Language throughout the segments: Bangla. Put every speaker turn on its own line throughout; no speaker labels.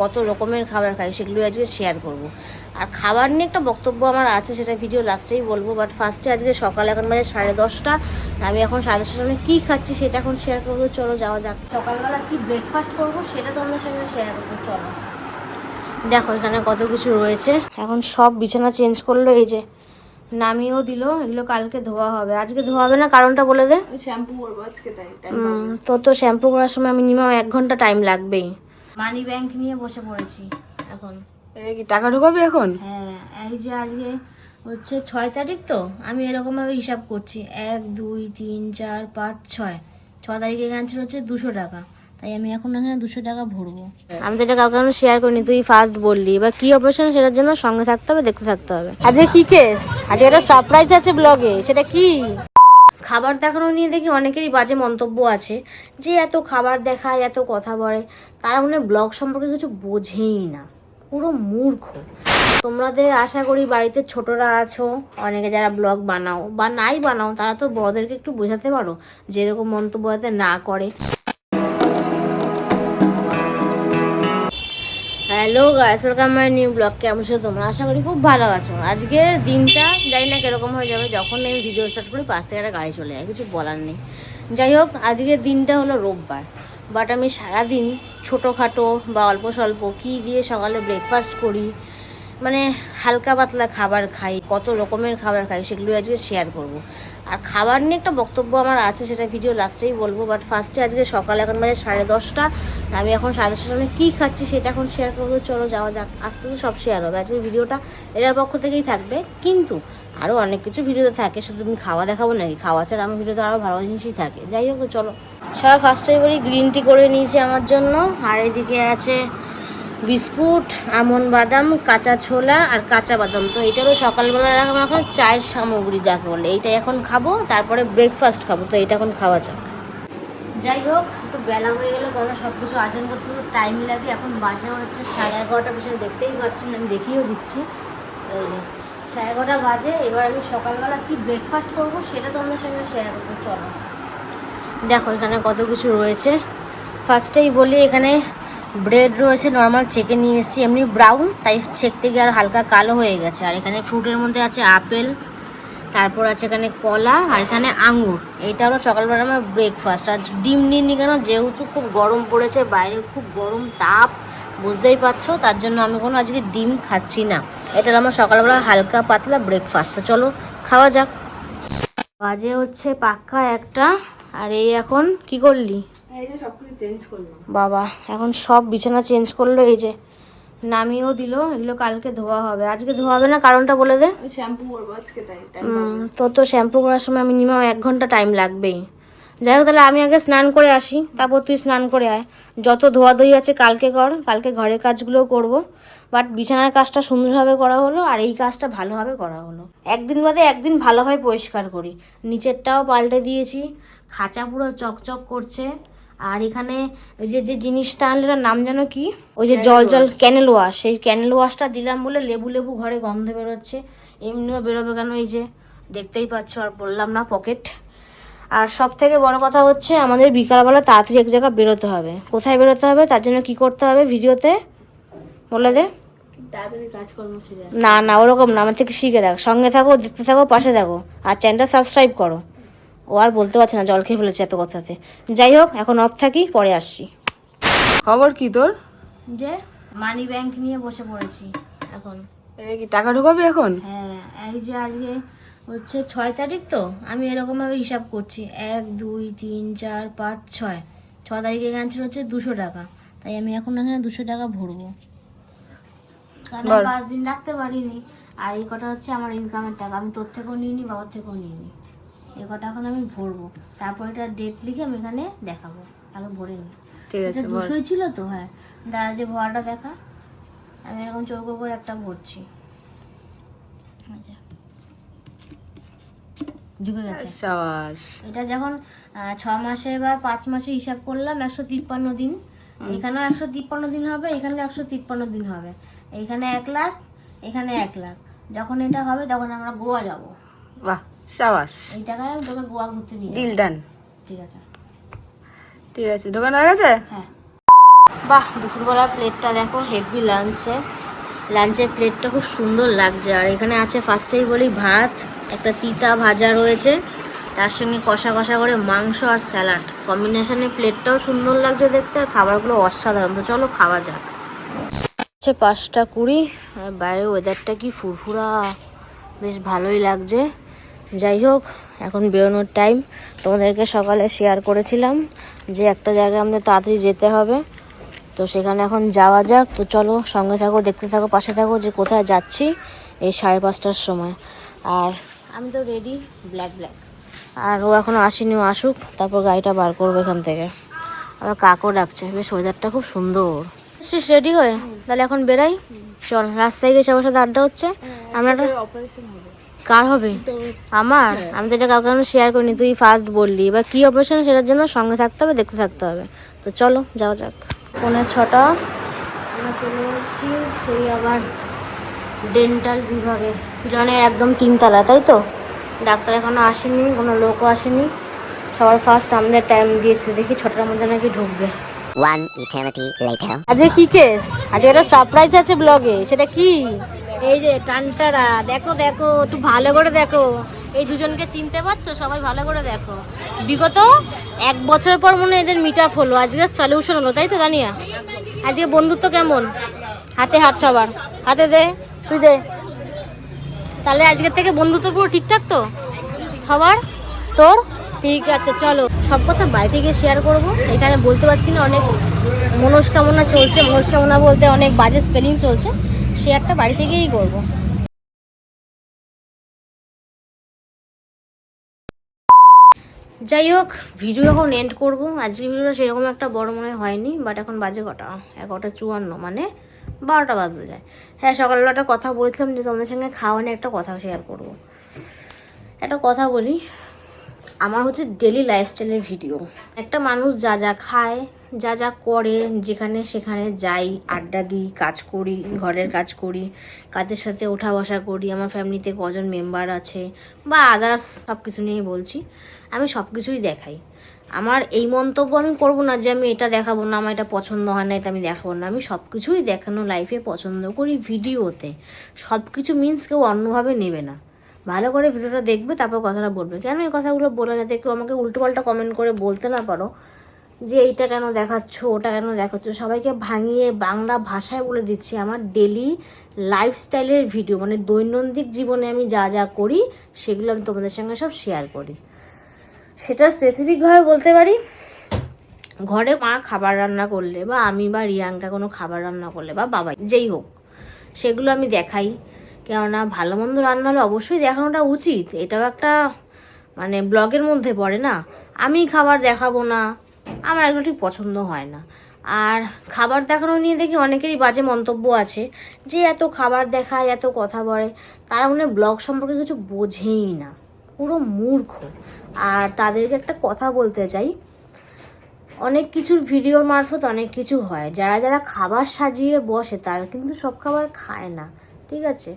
কত রকমের খাবার খাই সেগুলো আজকে শেয়ার করব। আর খাবার নিয়ে একটা বক্তব্য আমার আছে সেটা ভিডিও লাস্টেই বলব বাট ফার্স্টে আজকে সকাল এখন বাজে সাড়ে দশটা আমি এখন সাড়ে দশটার সময় কী খাচ্ছি সেটা এখন শেয়ার করব চলো যাওয়া যাক। সকালবেলা কি ব্রেকফাস্ট করব সেটা তোমাদের সঙ্গে শেয়ার করব চলো। দেখো এখানে কত কিছু রয়েছে। এখন সব বিছানা চেঞ্জ করল এই যে নামিয়েও দিল এগুলো কালকে ধোয়া হবে। আজকে ধোয়া হবে না কারণটা বলে দে।
শ্যাম্পু করব আজকে তাই
তোর তো শ্যাম্পু করার সময় মিনিমাম এক ঘণ্টা টাইম লাগবেই। মানি ব্যাংক নিয়ে বসে পড়েছি এখন।
কি টাকা ঢোকাবি এখন?
হ্যাঁ এই যে আজকে হচ্ছে ছয় তারিখ তো আমি এরকমভাবে হিসাব করছি। এক দুই তিন চার পাঁচ ছয়। ছ তারিখে এখানে ছিল হচ্ছে দুশো টাকা। তাই আমি এখন এখানে দুশো টাকা ভরবো। আমি তো এটা কাউকে আমি শেয়ার করিনি তুই ফার্স্ট বললি। এবার কি অপারেশন সেটার জন্য সঙ্গে থাকতে হবে দেখতে থাকতে হবে। আজকে কি কেস আজকে একটা সারপ্রাইজ আছে ব্লগে সেটা কি? খাবার দেখানো নিয়ে দেখি অনেকেরই বাজে মন্তব্য আছে যে এত খাবার দেখায়, এত কথা বলে। তারা মনে ব্লগ সম্পর্কে কিছু বোঝেই না। পুরো মূর্খ। তোমাদের আশা করি বাড়িতে ছোটরা আছো, অনেকে যারা ব্লগ বানাও বা নাই বানাও, তারা তো বড়দেরকে একটু বোঝাতে পারো যেরকম মন্তব্য যাতে না করে। Hello guys, welcome my new blog. কেমন আছো তোমরা? আশা করি খুব ভালো আছো। আজকে দিনটা জানি না কীরকম হয়ে যাবে, যখন আমি ভিডিও স্টার্ট করি, পাঁচ থেকে একটা গাড়ি চলে যায়, কিছু বলার নেই। যাই হোক আজকের দিনটা হলো রোববার। বাট আমি সারাদিন ছোটোখাটো বা অল্প স্বল্প কী দিয়ে সকালে ব্রেকফাস্ট করি মানে হালকা পাতলা খাবার খাই, কত রকমের খাবার খাই, সেগুলো আজকে শেয়ার করব। আর খাবার নিয়ে একটা বক্তব্য আমার আছে, সেটা ভিডিও লাস্টেই বলব বাট ফার্স্টে আজকে সকাল এখন বাজে সাড়ে দশটা আমি এখন সাড়ে দশটার সময় কী খাচ্ছি সেটা এখন শেয়ার করব, চলো যাওয়া যাক, আস্তে আস্তে সব শেয়ার হবে। আজকে ভিডিওটা এটার পক্ষ থেকেই থাকবে, কিন্তু আরও অনেক কিছু ভিডিওতে থাকে, শুধু তুমি খাওয়া দেখাবো নাকি? খাওয়া ছাড়া আমার ভিডিওতে আরও ভালো জিনিসই থাকে। যাই হোক চলো। সবার ফার্স্টে এবারই গ্রিন টি করে নিয়েছি আমার জন্য, আর এদিকে আছে বিস্কুট আমন বাদাম কাঁচা ছোলা আর কাঁচা বাদাম। তো এটা হলো সকালবেলা রাখা এখন চায়ের সামগ্রী যাকে বলে এইটা এখন খাব তারপরে ব্রেকফাস্ট খাব তো এটা এখন খাওয়া যাক। যাই হোক একটু বেলা হয়ে গেলে কোনো সব কিছু আয়োজন করতে টাইম লাগে এখন বাজে হচ্ছে সাড়ে এগারোটা বিষয় দেখতেই পাচ্ছেন আমি দেখিয়েও দিচ্ছি। সাড়ে এগারোটা বাজে এবার আমি সকালবেলা কি ব্রেকফাস্ট করব সেটা তোমাদের সঙ্গে শেয়ার করব চলো। দেখো এখানে কত কিছু রয়েছে। ফার্স্টেই বলি এখানে ব্রেড রয়েছে নর্মাল চেকে নিয়ে এসেছি। এমনি ব্রাউন তাই চেক থেকে আর হালকা কালো হয়ে গেছে। আর এখানে ফ্রুটের মধ্যে আছে আপেল তারপর আছে এখানে কলা, আর এখানে আঙুর এইটা হলো সকালবেলা আমার ব্রেকফাস্ট আর ডিম নিইনি কেন? যেহেতু খুব গরম পড়েছে, বাইরে খুব গরম তাপ, বুঝতেই পারছ? তার জন্য আমি কোনো আজকে ডিম খাচ্ছি না। এটা আমার সকালবেলা হালকা পাতলা ব্রেকফাস্ট তো চলো, খাওয়া যাক। বাজে হচ্ছে পাক্কা একটা। আর এই এখন কি করলি?
এই যে সবকিছু চেঞ্জ করলাম।
বাবা এখন সব বিছানা চেঞ্জ করল এই যে নামিয়েও দিল এগুলো কালকে ধোয়া হবে। আজকে ধোয়া হবে না? কারণটা বলে দে।
শ্যাম্পু করব আজকে তাই তাই
তোর তো শ্যাম্পু করার সময় আমি মিনিমাম এক ঘণ্টা টাইম লাগবেই। যাই হোক তাহলে আমি আগে স্নান করে আসি। তারপর তুই স্নান করে আয়। যত ধোয়াধুয়ি আছে কালকে কর কালকে ঘরের কাজগুলোও করব। বাট বিছানার কাজটা সুন্দরভাবে করা হলো আর এই কাজটা ভালোভাবে করা হলো। একদিন বাদে একদিন ভালোভাবে পরিষ্কার করি। নিচেরটাও পাল্টে দিয়েছি খাঁচা পুরো চকচক করছে। আর এখানে ওই যে যে জিনিসটা আনলে ওটার নাম যেন কি? ওই যে জল জল ক্যানেল ওয়াশ সেই ক্যানেল ওয়াশটা দিলাম বলে লেবু লেবু ঘরে গন্ধ বেরোচ্ছে। এমনিও বেরোবে কেন এই যে? দেখতেই পাচ্ছ আর বললাম না পকেট আর সব থেকে বড় কথা হচ্ছে আমাদের বিকালবেলা তাড়াতাড়ি এক জায়গায় বেরোতে হবে। কোথায় বেরোতে হবে তার জন্য কি করতে হবে ভিডিওতে? বলে দে। না না ওরকম না আমার থেকে শিখে রাখ। সঙ্গে থাকো দেখতে থাকো পাশে থাকো। আর চ্যানেলটা সাবস্ক্রাইব করো। ও আর বলতে পারছে না জল খেয়ে ফেলেছে এত কথাতে। যাই হোক এখন অফ থাকি পরে আসছি।
খবর কি তোর?
যে মানি ব্যাংক নিয়ে বসে পড়েছি এখন।
এটা কি টাকা ঢোকাবি এখন?
হ্যাঁ এই যে আজকে হচ্ছে ছয় তারিখ তো আমি এরকমভাবে হিসাব করছি এক দুই তিন চার পাঁচ ছয়। ছ তারিখে এখানে ছিল হচ্ছে দুশো টাকা তাই আমি এখন এখানে দুশো টাকা ভরবো। কারণ আমি পাঁচ দিন রাখতে পারিনি আর এই কটা হচ্ছে আমার ইনকামের টাকা আমি তোর থেকেও নিইনি বাবার থেকেও নিইনি। এই কটা এখন আমি ভরবো। তারপর এটা ডেট লিখে আমি এখানে দেখাবো। আগে ভরে নিই।
ঠিক আছে
দুশোই ছিল তো? হ্যাঁ। দাঁড়া যে ভরাটা দেখা। আমি এরকম চৌকো করে একটা ভরছি। আচ্ছা। ঢুকে গেছে। এটা যখন আহ, ছ মাসে বা পাঁচ মাসে হিসাব করলাম একশো তিপ্পান্ন দিন। এখানেও একশো তিপ্পান্ন দিন হবে এখানে একশো তিপ্পান্ন দিন হবে। এখানে এক লাখ এখানে এক লাখ। যখন এটা হবে তখন আমরা গোয়া যাব।
বাহ সাবাস।
এই টাকায় আমি তোকে গোয়া ঘুরতে নিয়ে
ডিল ডান
ঠিক আছে।
ঠিক আছে হয়ে গেছে?
হ্যাঁ। বাহ। দুপুরবেলা প্লেটটা দেখো হেভি লাঞ্চে লাঞ্চের প্লেটটা খুব সুন্দর লাগছে। আর এখানে আছে ফার্স্টেই বলি ভাত একটা তিতা ভাজা রয়েছে। তার সঙ্গে কষা কষা করে মাংস আর স্যালাড কম্বিনেশনে প্লেটটাও সুন্দর লাগছে দেখতে আর খাবারগুলো অসাধারণ। তো চলো খাওয়া যাক। হচ্ছে পাঁচটা কুড়ি আর বাইরের ওয়েদারটা কি ফুরফুরা। বেশ ভালোই লাগছে। যাই হোক এখন বেরোনোর টাইম তোমাদেরকে সকালে শেয়ার করেছিলাম যে একটা জায়গায় আমাদের তাড়াতাড়ি যেতে হবে। তো সেখানে এখন যাওয়া যাক। তো চলো সঙ্গে থাকো দেখতে থাকো পাশে থাকো যে কোথায় যাচ্ছি এই সাড়ে পাঁচটার সময়। আর আমি তো রেডি ব্ল্যাক ব্ল্যাক আর ও এখনও আসেনি ও আসুক তারপর গাড়িটা বার করব এখান থেকে। আবার কাকও ডাকছে বেশ ওয়েদারটা খুব সুন্দর। শেষ রেডি হয়ে? তাহলে এখন বেরাই? চল রাস্তায় গিয়ে সবার সাথে আড্ডা হচ্ছে। আমরা একটা
অপারেশন হবে।
কার হবে? আমার? আমি তো এটা কাউকে আমি শেয়ার করিনি তুই ফার্স্ট বললি। এবার কি অপারেশন সেটার জন্য সঙ্গে থাকতে হবে দেখতে থাকতে হবে। তো চলো যাওয়া যাক। পৌনে ছটা। আমরা চলে এসেছি সেই আবার ডেন্টাল বিভাগে। পিলনের একদম তিনতলা তাই তো? ডাক্তার এখনও আসেনি কোনো লোকও আসেনি। সবার ফার্স্ট আমাদের টাইম দিয়েছে। দেখি ছটার মধ্যে নাকি ঢুকবে।
One eternity later.
আজকে কি কেস আজকে একটা সারপ্রাইজ আছে ব্লগে সেটা কি? এই যে টানটারা, দেখো দেখো, একটু ভালো করে দেখো। এই দুজনকে চিনতে পারছ? সবাই ভালো করে দেখো। বিগত এক বছর পর মনে এদের মিট আপ হলো। আজকে সলিউশন হলো, তাই তো জানিয়া আজকে বন্ধুত্ব কেমন? হাতে হাত সবার। হাতে দে, তুই দে। তাহলে আজকের থেকে বন্ধুত্ব পুরো ঠিকঠাক তো? সবার? তোর? ঠিক আছে, চলো। সব কথা বাড়িতে গিয়ে শেয়ার করব। এখানে বলতে পারছি না, অনেক মনস্কামনা চলছে। মনস্কামনা বলতে অনেক বাজে স্পেলিং চলছে। শেয়ারটা বাড়ি থেকেই করব। যাই হোক ভিডিও এখন এন্ড করব। আজকে ভিডিওটা সেরকম একটা বড় মনে হয়নি বাট এখন বাজে কটা? এগারোটা চুয়ান্ন মানে বারোটা বাজতে যায়। হ্যাঁ সকালবেলা একটা কথা বলেছিলাম যে তোমাদের সঙ্গে খাওয়া নিয়ে একটা কথা শেয়ার করব। একটা কথা বলি আমার হচ্ছে ডেলি লাইফস্টাইলের ভিডিও একটা মানুষ যা যা খায়, যা যা করে, যেখানে সেখানে যাই, আড্ডা দিই, কাজ করি, ঘরের কাজ করি, কাজের সাথে ওঠা বসা করি, আমার ফ্যামিলিতে কজন মেম্বার আছে, বা আদার্স সব কিছু নিয়েই বলছি, আমি সব কিছুই দেখাই। আমার এই মন্তব্য আমি করব না যে আমি এটা দেখাবো না, আমার এটা পছন্দ হয় না, এটা আমি দেখাবো না। আমি সব কিছুই দেখানো লাইফে পছন্দ করি ভিডিওতে সব কিছু মিন্স কেউ অন্যভাবে নেবে না। ভালো করে ভিডিওটা দেখবে, তারপর কথাটা বলবে। কেন এই কথাগুলো বলে না? কেউ আমাকে উল্টোপাল্টা কমেন্ট করে বলতে না পারো যে এইটা কেন দেখাচ্ছ, ওটা কেন দেখাচ্ছ? সবাইকে ভাঙিয়ে বাংলা ভাষায় বলে দিচ্ছি, আমার ডেলি লাইফস্টাইলের ভিডিও মানে দৈনন্দিন জীবনে আমি যা যা করি, সেগুলো আমি তোমাদের সঙ্গে সব শেয়ার করি। সেটা স্পেসিফিকভাবে বলতে পারি, ঘরে মা খাবার রান্না করলে বা আমি বা রিয়াঙ্কা কোনো খাবার রান্না করলে বা বাবাই, যেই হোক, সেগুলো আমি দেখাই। কেননা ভালো মন্দ রান্না হলে অবশ্যই দেখানোটা উচিত। এটাও একটা মানে ব্লগের মধ্যে পড়ে না? আমি খাবার দেখাবো না। আমার এগুলো ঠিক পছন্দ হয় না। আর খাবার দেখানো নিয়ে দেখি অনেকেরই বাজে মন্তব্য আছে, যে এত খাবার দেখায়, এত কথা বলে। তারা মনে ব্লগ সম্পর্কে কিছু বোঝেই না। পুরো মূর্খ। আর তাদেরকে একটা কথা বলতে চাই, অনেক কিছুর ভিডিওর মারফত অনেক কিছু হয়। যারা যারা খাবার সাজিয়ে বসে, তারা কিন্তু সব খাবার খায় না। ঠিক আছে?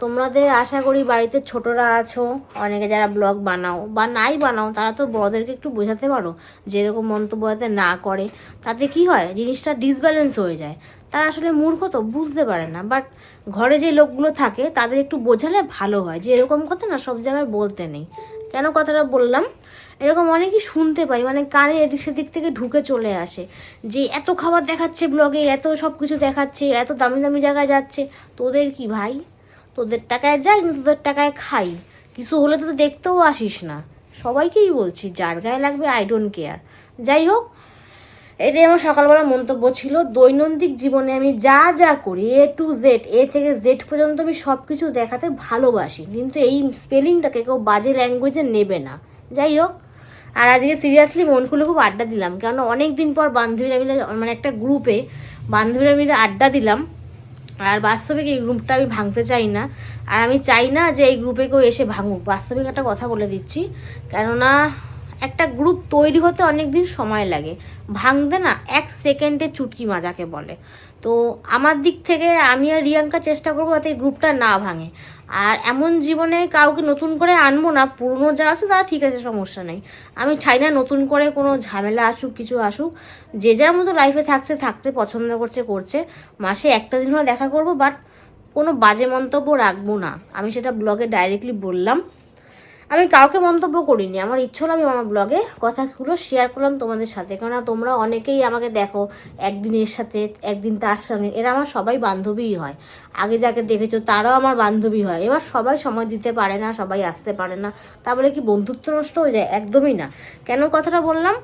তোমাদের আশা করি বাড়িতে ছোটরা আছো, অনেকে যারা ব্লগ বানাও বা নাই বানাও, তারা তো বড়দেরকে একটু বোঝাতে পারো যেরকম মন্তব্য যাতে না করে। তাতে কি হয়, জিনিসটা ডিসব্যালেন্স হয়ে যায়। তারা আসলে মূর্খ তো, বুঝতে পারে না। বাট ঘরে যে লোকগুলো থাকে, তাদের একটু বোঝালে ভালো হয়। যে এরকম কথা না সব জায়গায় বলতে নেই। কেন কথাটা বললাম? এরকম অনেকই শুনতে পাই মানে কানে এদিক সেদিক থেকে ঢুকে চলে আসে। যে এত খাবার দেখাচ্ছে ব্লগে এত সব কিছু দেখাচ্ছে, এত দামি দামি জায়গায় যাচ্ছে, তোদের কি ভাই? তোদের টাকায় যাই কিন্তু তোদের টাকায় খাই? কিছু হলে তো দেখতেও আসিস না। সবাইকেই বলছি, যার গায়ে লাগবে আই ডোন্ট কেয়ার যাই হোক, এটাই আমার সকালবেলা মন্তব্য ছিল। দৈনন্দিন জীবনে আমি যা যা করি এ টু জেড এ থেকে জেড পর্যন্ত আমি সব কিছু দেখাতে ভালোবাসি। কিন্তু এই স্পেলিংটাকে কেউ বাজে ল্যাঙ্গুয়েজে নেবে না। যাই হোক, আর আজকে সিরিয়াসলি মন খুলে খুব আড্ডা দিলাম, কেননা অনেক দিন পর বান্ধবীরা মিলে মানে একটা গ্রুপে বান্ধবীরা মিলে আড্ডা দিলাম, আর বাস্তবিক এই গ্রুপটা আমি ভাঙতে চাই না, আর আমি চাই না যে এই গ্রুপে কেউ এসে ভাঙুক। বাস্তবিক একটা কথা বলে দিচ্ছি, কেননা একটা গ্রুপ তৈরি হতে অনেক দিন সময় লাগে, ভাঙতে না এক সেকেন্ডে চুটকি মাজাকে বলে। তো আমার দিক থেকে আমি আর রিয়াঙ্কা চেষ্টা করব যাতে গ্রুপটা না ভাঙে। আর এমন জীবনে কাউকে নতুন করে আনব না, পুরনো যারা আছে তারা ঠিক আছে, সমস্যা নেই। আমি চাই না নতুন করে কোনো ঝামেলা আসুক, কিছু আসুক। যে যার মতো লাইফে থাকছে, থাকতে পছন্দ করছে করছে। মাসে একটা দিন হলে দেখা করব বাট কোনো বাজে মন্তব্য রাখব না। আমি সেটা ব্লগে ডাইরেক্টলি বললাম। আমি কাউকে মন্তব্য করিনি। আমার ইচ্ছে হলো আমি আমার ব্লগে কথাগুলো শেয়ার করলাম তোমাদের সাথে। কেননা তোমরা অনেকেই আমাকে দেখো একদিন এর সাথে, একদিন তার সঙ্গে। এরা আমার সবাই বান্ধবীই হয়। আগে যাকে দেখেছ, তারাও আমার বান্ধবী হয়। এবার সবাই সময় দিতে পারে না, সবাই আসতে পারে না। তা বলে কি বন্ধুত্ব নষ্ট হয়ে যায়? একদমই না। কেন কথাটা বললাম?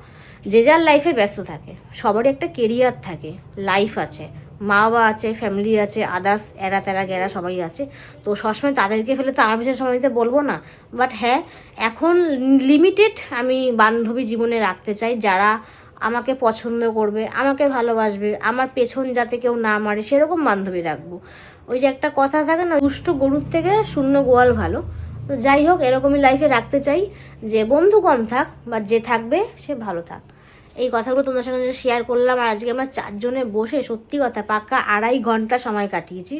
যে যার লাইফে ব্যস্ত থাকে। সবারই একটা কেরিয়ার থাকে লাইফ আছে। মা বাবা আছে ফ্যামিলি আছে আদার্স এরা তেরা গেরা সবাই আছে। তো সবসময় তাদেরকে ফেলে তো আমার বিষয়ে সময় দিতে বলব না। বাট হ্যাঁ এখন লিমিটেড আমি বান্ধবী জীবনে রাখতে চাই যারা আমাকে পছন্দ করবে, আমাকে ভালোবাসবে, আমার পেছন যাতে কেউ না মারে, সেরকম বান্ধবী রাখব। ওই যে একটা কথা থাকে না, দুষ্ট গরুর থেকে শূন্য গোয়াল ভালো। তো যাই হোক, এরকমই লাইফে রাখতে চাই যে বন্ধু কম থাক বা যে থাকবে, সে ভালো থাক। এই কথাগুলো তোমাদের সঙ্গে শেয়ার করলাম, আর আজকে আমরা চারজনে বসে সত্যি কথা পাক্কা আড়াই ঘণ্টা সময় কাটিয়েছি।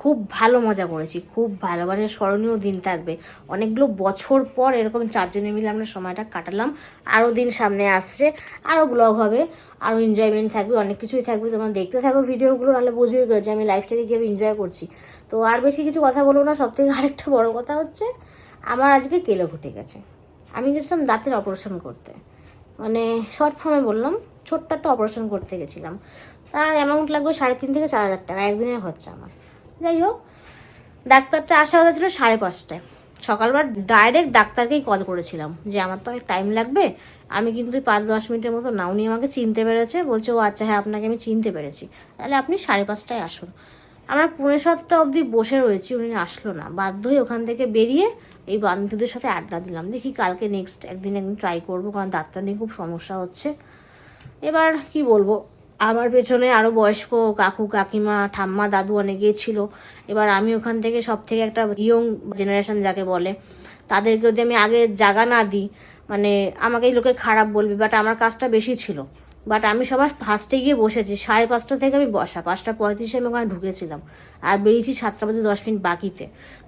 খুব ভালো মজা করেছি, খুব ভালো। মানে স্মরণীয় দিন থাকবে। অনেকগুলো বছর পর এরকম চারজনে মিলে আমরা সময়টা কাটালাম। আরও দিন সামনে আসছে, আরও ব্লগ হবে, আরও এনজয়মেন্ট থাকবে, অনেক কিছুই থাকবে। তোমরা দেখতে থাকো ভিডিওগুলো, নাহলে বুঝবে যে আমি লাইফটাকে কীভাবে এনজয় করছি। তো আর বেশি কিছু কথা বলব না, সব থেকে আরেকটা বড় কথা হচ্ছে, আমার আজকে কেলো ঘটে গেছে। আমি গেছিলাম দাঁতের অপারেশন করতে। মানে শর্ট ফর্মে বললাম, ছোট্ট একটা অপারেশন করতে গেছিলাম। তার অ্যামাউন্ট লাগবে সাড়ে তিন থেকে চার হাজার টাকা, একদিনের খরচা আমার। যাই হোক, ডাক্তারটা আসা কথা ছিল সাড়ে পাঁচটায়। সকালবার ডাইরেক্ট ডাক্তারকেই কল করেছিলাম যে, আমার তো অনেক টাইম লাগবে, আমি কিন্তু পাঁচ দশ মিনিটের মতো না উনি আমাকে চিনতে পেরেছে। বলছে, ও আচ্ছা হ্যাঁ আপনাকে আমি চিনতে পেরেছি। তাহলে আপনি সাড়ে পাঁচটায় আসুন। আমরা পৌনে সাতটা অবধি বসে রয়েছি, উনি আসলো না। বাধ্য হয়ে ওখান থেকে বেরিয়ে এই বান্ধবীদের সাথে আড্ডা দিলাম। দেখি কালকে নেক্সট একদিন একদিন ট্রাই করব, কারণ দাঁতটা নিয়ে খুব সমস্যা হচ্ছে। এবার কি বলব, আমার পেছনে আরও বয়স্ক কাকু, কাকিমা, ঠাম্মা, দাদু অনেকেই ছিল। এবার আমি ওখান থেকে সব থেকে একটা ইয়ং জেনারেশন যাকে বলে, তাদেরকে যদি আমি আগে জাগা না দিই মানে আমাকে এই লোকে খারাপ বলবে বাট আমার কাজটা বেশি ছিল। বাট আমি সবার ফার্স্টে গিয়ে বসেছি। সাড়ে পাঁচটা থেকে আমি বসা। পাঁচটা পঁয়ত্রিশে আমি ওখানে ঢুকেছিলাম। আর বেরিয়েছি সাতটা বাজে দশ মিনিট বাকিতে।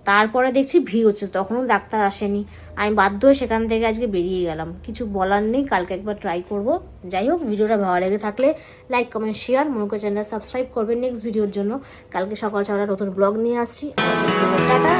তারপরে দেখছি ভিড় হচ্ছে। তখনও ডাক্তার আসেনি। আমি বাধ্য হয়ে সেখান থেকে আজকে বেরিয়ে গেলাম। কিছু বলার নেই। কালকে একবার ট্রাই করব। যাই হোক, ভিডিওটা ভালো লেগে থাকলে লাইক কমেন্ট শেয়ার মনে করে চ্যানেল সাবস্ক্রাইব করবেন নেক্সট ভিডিওর জন্য। কালকে সকাল সকাল নতুন ব্লগ নিয়ে আসছি। টাটা।